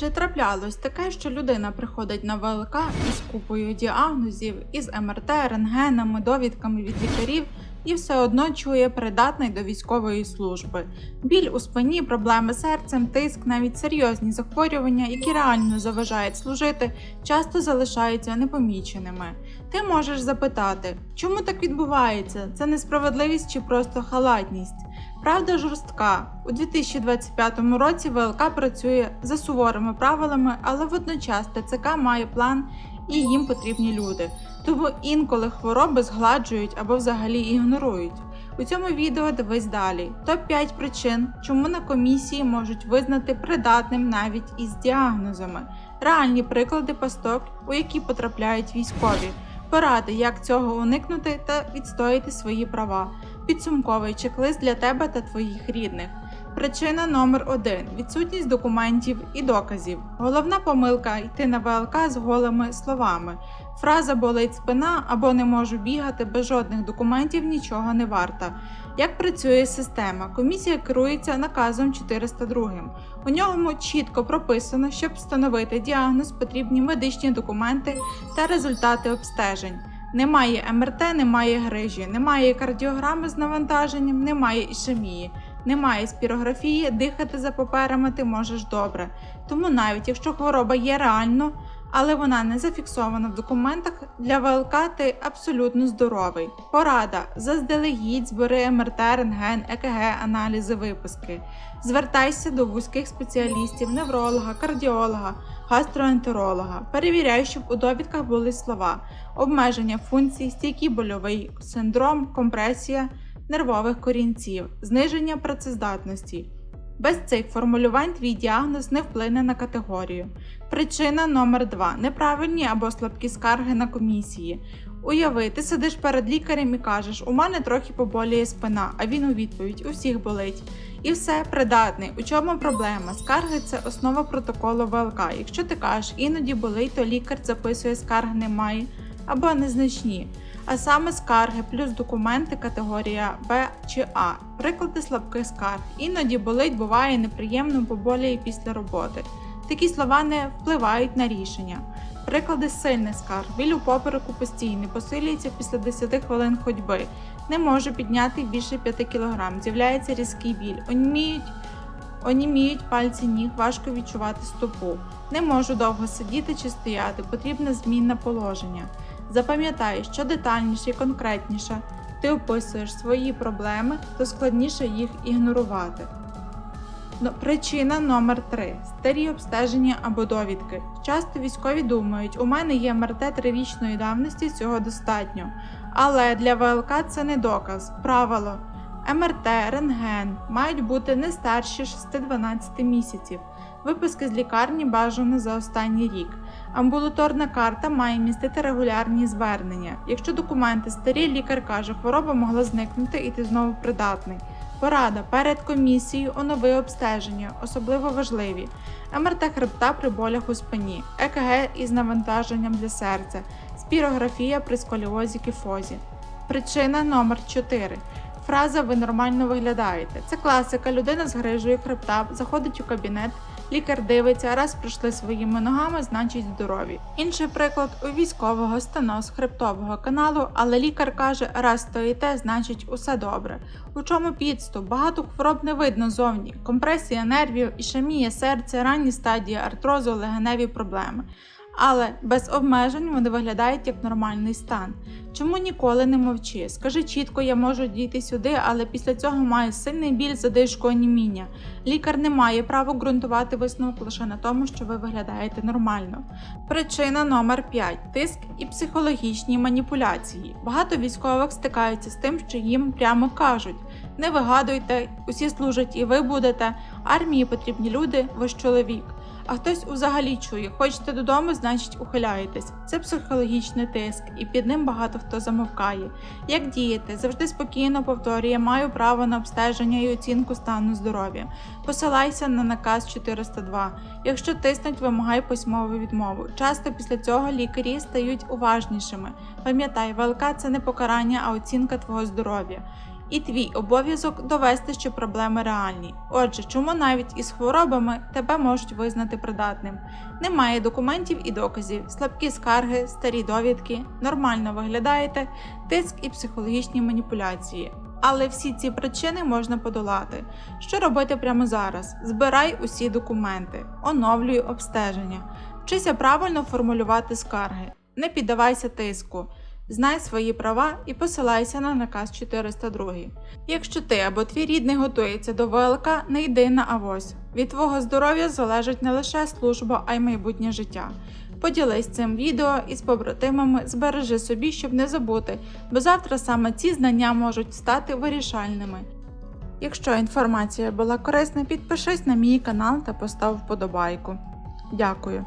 Чи траплялось таке, що людина приходить на ВЛК із купою діагнозів, із МРТ, рентгенами, довідками від лікарів і все одно чує придатний до військової служби? Біль у спині, проблеми з серцем, тиск, навіть серйозні захворювання, які реально заважають служити, часто залишаються непоміченими. Ти можеш запитати, чому так відбувається? Це несправедливість чи просто халатність? Правда жорстка. У 2025 році ВЛК працює за суворими правилами, але водночас ТЦК має план і їм потрібні люди. Тому інколи хвороби згладжують або взагалі ігнорують. У цьому відео дивись далі. Топ-5 причин, чому на комісії можуть визнати придатним навіть із діагнозами, реальні приклади пасток, у які потрапляють військові, поради, як цього уникнути та відстояти свої права. Підсумковий чек-лист для тебе та твоїх рідних. Причина номер 1 відсутність документів і доказів. Головна помилка йти на ВЛК з голими словами. Фраза болить спина або не можу бігати без жодних документів нічого не варта. Як працює система? Комісія керується наказом 402. У ньому чітко прописано, щоб встановити діагноз, потрібні медичні документи та результати обстежень. Немає МРТ, немає грижі, немає кардіограми з навантаженням, немає ішемії, немає спірографії, дихати за паперами ти можеш добре. Тому навіть якщо хвороба є реально, але вона не зафіксована в документах, для ВЛК ти абсолютно здоровий. Порада: заздалегідь збери МРТ, рентген, ЕКГ, аналізи, виписки. Звертайся до вузьких спеціалістів, невролога, кардіолога, гастроентеролога. Перевіряй, щоб у довідках були слова, обмеження функцій, стійкий больовий синдром, компресія нервових корінців, зниження працездатності. Без цих формулювань твій діагноз не вплине на категорію. Причина номер 2 неправильні або слабкі скарги на комісії. Уяви, ти сидиш перед лікарем і кажеш, у мене трохи поболіє спина, а він у відповідь у всіх болить. І все придатний. У чому проблема? Скарги це основа протоколу ВЛК. Якщо ти кажеш, іноді болить, то лікар записує скарг немає або незначні. А саме скарги плюс документи категорія Б чи А, приклади слабких скарг. Іноді болить, буває неприємно, поболіє після роботи. Такі слова не впливають на рішення. Приклади сильних скарг. Біль у попереку постійний, посилюється після 10 хвилин ходьби. Не можу підняти більше 5 кг. З'являється різкий біль. Оніміють, оніміють пальці ніг, важко відчувати стопу. Не можу довго сидіти чи стояти, потрібне змінне положення. Запам'ятай, що детальніше і конкретніше ти описуєш свої проблеми, то складніше їх ігнорувати. Ну, Причина номер 3 старі обстеження або довідки. Часто військові думають, у мене є МРТ трирічної давності, цього достатньо. Але для ВЛК це не доказ. Правило. МРТ, рентген мають бути не старші 6-12 місяців. Виписки з лікарні бажано за останній рік. Амбулаторна карта має містити регулярні звернення. Якщо документи старі, лікар каже, хвороба могла зникнути і ти знову придатний. Порада перед комісією онови обстеження, особливо важливі. МРТ хребта при болях у спині, ЕКГ із навантаженням для серця, спірографія при сколіозі кіфозі. Причина номер 4 Фраза Ви нормально виглядаєте. Це класика. Людина з грижею хребта заходить у кабінет. Лікар дивиться, раз пройшли своїми ногами, значить здорові. Інший приклад у військового стеноз хребтового каналу, але лікар каже, раз стоїте, значить усе добре. У чому підступ? Багато хвороб не видно зовні. Компресія нервів, ішемія серця, ранні стадії артрозу, легеневі проблеми. Але без обмежень вони виглядають як нормальний стан. Чому ніколи не мовчи? Скажи чітко, я можу дійти сюди, але після цього маю сильний біль, задишку, оніміння. Лікар не має права ґрунтувати висновок лише на тому, що ви виглядаєте нормально. Причина номер 5 тиск і психологічні маніпуляції. Багато військових стикаються з тим, що їм прямо кажуть: не вигадуйте, усі служать і ви будете. Армії потрібні люди, ви ж чоловік. А хтось взагалі чує, хочете додому, значить ухиляєтесь. Це психологічний тиск, і під ним багато хто замовкає. Як діяти? Завжди спокійно повторює, маю право на обстеження і оцінку стану здоров'я. Посилайся на наказ 402. Якщо тиснуть, вимагай письмову відмову. Часто після цього лікарі стають уважнішими. Пам'ятай, ВЛК це не покарання, а оцінка твого здоров'я. І твій обов'язок довести, що проблеми реальні. Отже, чому навіть із хворобами тебе можуть визнати придатним? Немає документів і доказів, слабкі скарги, старі довідки, нормально виглядаєте, тиск і психологічні маніпуляції. Але всі ці причини можна подолати. Що робити прямо зараз? Збирай усі документи, оновлюй обстеження, вчися правильно формулювати скарги, не піддавайся тиску. Знай свої права і посилайся на наказ 402. Якщо ти або твій рідний готується до ВЛК, не йди на авось. Від твого здоров'я залежить не лише служба, а й майбутнє життя. Поділись цим відео із побратимами, збережи собі, щоб не забути, бо завтра саме ці знання можуть стати вирішальними. Якщо інформація була корисна, підпишись на мій канал та постав вподобайку. Дякую.